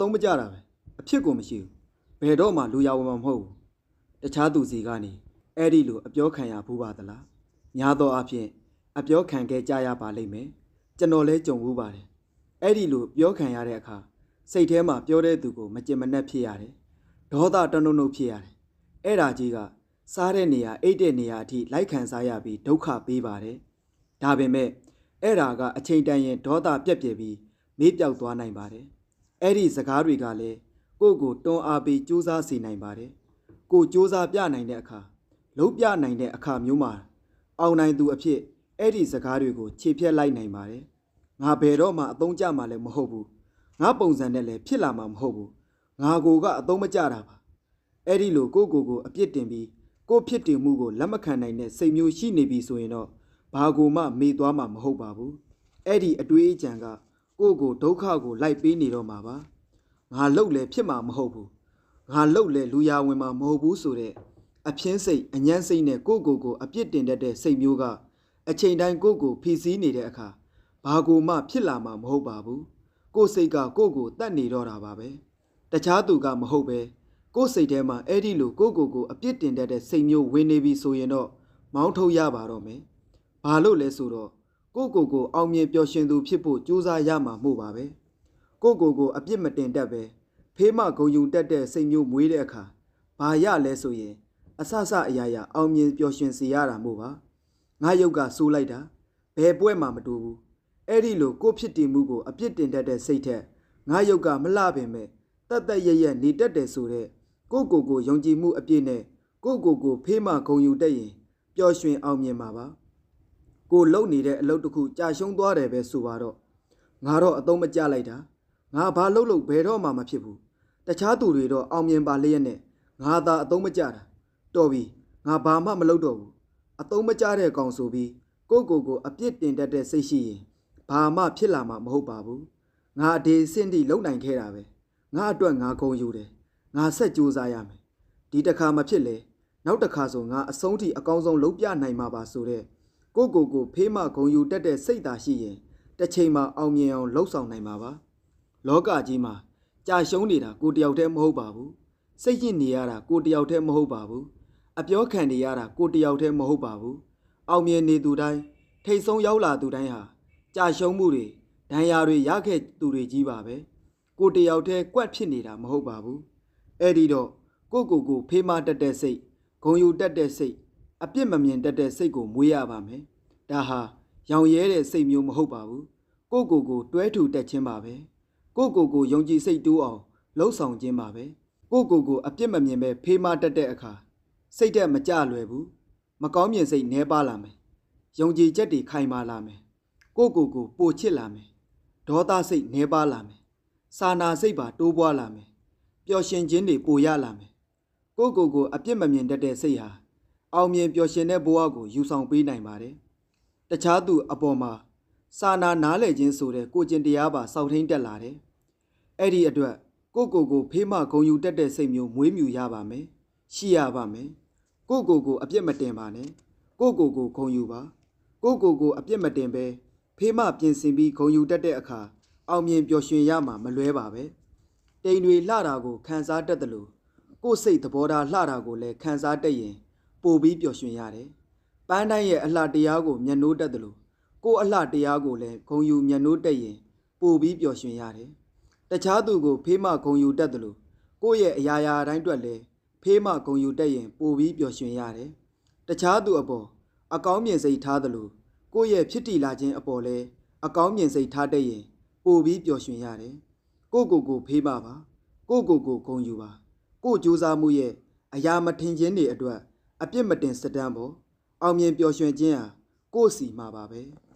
သုံးမကြတာပဲအဖြစ်ကိုမရှိဘူးဘယ်တော့မှလူရဝင်မှာမဟုတ်ဘူးတခြားသူစီကနေအဲ့ဒီလိုအပြောခံရဘူးပါသလားညာတော့အဖြစ်အပြောခံခဲ့ကြရပါလိမ့်မယ်ကျွန်တော်လဲကြုံဘူးပါတယ်အဲ့ဒီလိုပြောခံရတဲ့အခါစိတ်ထဲမှာပြောတဲ့သူကိုမကြင်မနှက်ဖြစ်ရတယ်ဒေါသတနုံနုံဖြစ်ရတယ်အဲ့ဒါကြီးကစားတဲ့နေရာအိတ်တဲ့နေရာအထိလိုက်ခံစားရပြီးဒုက္ခပေးပါတယ်ဒါပေမဲ့အဲ့ဒါကအချိန်တန်ရင်ဒေါသပြက်ပြယ်ပြီးမေးပြောက်သွားနိုင်ပါတယ် အဲ့ဒီစကားတွေကလည်းကိုယ့်ကိုတွန်းအားပေးစူးစမ်းစေနိုင်ပါတယ်။ကိုစူးစမ်းပြနိုင်တဲ့အခါလုံးပြနိုင်တဲ့အခါမျိုးမှာအောင်နိုင်သူအဖြစ်အဲ့ဒီစကားတွေကိုခြေဖြတ်လိုက်နိုင်ပါတယ်။ငါဘယ်တော့မှအသုံးကျမှာလည်းမဟုတ်ဘူး။ငါပုံစံနဲ့လည်းဖြစ်လာမှာမဟုတ်ဘူး။ငါကိုကအသုံးမကျတာပါ။အဲ့ဒီလိုကိုယ့်ကိုယ်ကိုအပြစ်တင်ပြီးကိုယ့်ဖြစ်တည်မှုကိုလက်မခံနိုင်တဲ့စိတ်မျိုးရှိနေပြီဆိုရင်တော့ဘာကိုမှမေ့သွားမှာမဟုတ်ပါဘူး။အဲ့ဒီအတွေးအကြံက ကိုယ့်ကိုဒုက္ခကိုလိုက်ပေးနေတော့မှာပါငါလှုပ်လဲဖြစ်မှာမဟုတ်ဘူးငါလှုပ်လဲလူရဝင်မှာမဟုတ်ဘူးဆိုတဲ့အပြင်းစိတ်အညံ့စိတ်နဲ့ကိုယ့်ကိုယ်ကိုအပြစ်တင်တတ်တဲ့စိတ်မျိုးကအချိန်တိုင်းကိုယ့်ကိုဖိစီးနေတဲ့အခါဘာကိုမှဖြစ်လာမှာမဟုတ်ပါဘူးကိုယ်စိတ်ကကိုယ့်ကိုတတ်နေတော့တာပါပဲတခြားသူကမဟုတ်ပဲကိုယ်စိတ်ထဲမှာအဲ့ဒီလိုကိုယ့်ကိုယ်ကိုအပြစ်တင်တတ်တဲ့စိတ်မျိုးဝင်နေပြီဆိုရင်တော့မောင်းထုတ်ရပါတော့မယ်ဘာလို့လဲဆိုတော့ ကိုယ့်ကိုယ်ကိုအောင်မြင်ပျော်ရွှင်သူဖြစ်ဖို့ကြိုးစားရမှာမို့ပါပဲကိုယ့်ကိုယ်ကိုအပြစ်မတင်တတ်ပဲဖေးမဂုံယူတတ်တဲ့စိတ်မျိုးမွေးတဲ့အခါဘာရလဲဆိုရင်အဆဆအရာရာအောင်မြင်ပျော်ရွှင်စေရတာမို့ပါငါယုတ်ကစိုးလိုက်တာဘယ်ပွဲမှမတူဘူးအဲ့ဒီလိုကိုယ့်ဖြစ်တည်မှုကိုအပြစ်တင်တတ်တဲ့စိတ်ထက်ငါယုတ်ကမလှပင်မဲ့တတ်တတ်ရရနေတတ်တယ်ဆိုတဲ့ကိုယ့်ကိုယ်ကိုယုံကြည်မှုအပြည့်နဲ့ကိုယ့်ကိုယ်ကိုဖေးမဂုံယူတတ်ရင်ပျော်ရွှင်အောင်မြင်မှာပါ ကိုလုံနေတဲ့အလုပ်တစ်ခုကြာရှုံးသွားတယ်ပဲဆိုပါတော့ငါတော့အသုံးမကျလိုက်တာငါဘာလုပ်လို့ဘယ်တော့မှမဖြစ်ဘူးတခြားသူတွေတော့အောင်မြင်ပါလျက်နဲ့ငါသာအသုံးမကျတာတော်ပြီငါဘာမှမလုပ်တော့ဘူးအသုံးမကျတဲ့ကောင်ဆိုပြီးကိုယ့်ကိုယ်ကိုအပြစ်တင်တတ်တဲ့စိတ်ရှိရင်ဘာမှဖြစ်လာမှာမဟုတ်ပါဘူးငါအဒေစင့်တိလုံနိုင်ခဲ့တာပဲငါအတွက်ငါဂုံယူတယ်ငါဆက်ကြိုးစားရမယ်ဒီတစ်ခါမဖြစ်လေနောက်တစ်ခါဆိုငါအဆုံးထိအကောင်းဆုံးလုပ်ပြနိုင်မှာပါဆိုတဲ့ ကိုယ့်ကိုယ်ကိုဖေးမဂုံယူတက်တဲ့စိတ်သာရှိရင်တစ်ချိန်မှာအောင်မြင်အောင်လှုပ်ဆောင်နိုင်မှာပါလောကကြီးမှာကြာရှုံးနေတာကိုယ်တယောက်တည်းမဟုတ်ပါဘူးစိတ်ညစ်နေရတာကိုယ်တယောက်တည်းမဟုတ်ပါဘူးအပြောခံနေရတာကိုယ်တယောက်တည်းမဟုတ်ပါဘူးအောင်မြင်နေသူတိုင်းထိတ်ဆုံးရောက်လာသူတိုင်းဟာကြာရှုံးမှုတွေဒဏ်ရာတွေရခဲ့သူတွေကြီးပါပဲကိုယ်တယောက်တည်းကွက်ဖြစ်နေတာမဟုတ်ပါဘူးအဲ့ဒီတော့ကိုယ့်ကိုယ်ကိုဖေးမတက်တဲ့စိတ်ဂုံယူတက်တဲ့စိတ် အပြစ်မမြင်တတ်တဲ့စိတ်ကိုမွေးရပါမယ်။ဒါဟာရောင်ရဲတဲ့စိတ်မျိုးမဟုတ်ပါဘူး။ကိုယ့်ကိုယ်ကိုတွဲထူတက်ခြင်းပါပဲ။ကိုယ့်ကိုယ်ကိုယုံကြည်စိတ်တိုးအောင်လှုပ်ဆောင်ခြင်းပါပဲ။ကိုယ့်ကိုယ်ကိုအပြစ်မမြင်ပဲဖေးမတတ်တဲ့အခါစိတ်တက်မကြလွယ်ဘူး။မကောင်းမြင်စိတ်နှဲပါလာမယ်။ယုံကြည်ချက်တွေခိုင်မာလာမယ်။ကိုယ့်ကိုယ်ကိုပိုချစ်လာမယ်။ဒေါသစိတ်နှဲပါလာမယ်။စာနာစိတ်ပါတိုးပွားလာမယ်။ပျော်ရွှင်ခြင်းတွေပိုရလာမယ်။ကိုယ့်ကိုယ်ကိုအပြစ်မမြင်တတ်တဲ့စိတ်ဟာ အောင်မြင်ပျော်ရွှင်တဲ့ဘဝကိုယူဆောင်ပေးနိုင်ပါတယ်။တခြားသူအပေါ်မှာစာနာနားလည်ခြင်းဆိုတဲ့ကိုကျင့်တရားပါစောင့်ထိန်တက်လာတယ်။အဲ့ဒီအတွက်ကိုယ့်ကိုယ်ကိုဖေးမဂုံယူတတ်တဲ့စိတ်မျိုးမွေးမြူရပါမယ်။ရှိရပါမယ်။ကိုယ့်ကိုယ်ကိုအပြစ်မတင်ပါနဲ့။ကိုယ့်ကိုယ်ကိုဂုံယူပါ။ကိုယ့်ကိုယ်ကိုအပြစ်မတင်ပဲဖေးမပြင်ဆင်ပြီးဂုံယူတတ်တဲ့အခါအောင်မြင်ပျော်ရွှင်ရမှာမလွဲပါပဲ။တိမ်တွေလှတာကိုခံစားတတ်တယ်လို့ကိုယ့်စိတ်သဘောထားလှတာကိုလည်းခံစားတတ်ရင် ပိုပြီးပျော်ရွှင်ရတယ်။ပန်းတိုင်းရဲ့အလှတရားကိုမျက်နှိုးတက်တယ်လို့ကိုယ်အလှတရားကိုလည်းဂုံယူမျက်နှိုးတက်ရင်ပိုပြီးပျော်ရွှင်ရတယ်။တခြားသူကိုဖေးမဂုံယူတက်တယ်လို့ကိုယ့်ရဲ့အရာရာတိုင်းအတွက်လည်းဖေးမဂုံယူတက်ရင်ပိုပြီးပျော်ရွှင်ရတယ်။တခြားသူအပေါ်အကောင်းမြင်စိတ်ထားတယ်လို့ကိုယ့်ရဲ့ဖြစ်တည်လာခြင်းအပေါ်လည်းအကောင်းမြင်စိတ်ထားတတ်ရင်ပိုပြီးပျော်ရွှင်ရတယ်။ကိုယ့်ကိုယ်ကိုဖေးမပါ။ကိုယ့်ကိုယ်ကိုဂုံယူပါ။ကိုယ့်ကြိုးစားမှုရဲ့အရာမထင်ခြင်းတွေအတွက် အပြစ်မတင်စတမ်းပေါ်အောင်မြင်ပျော်ရွှင်ခြင်းဟာကိုယ့်စီမှာပါပဲ။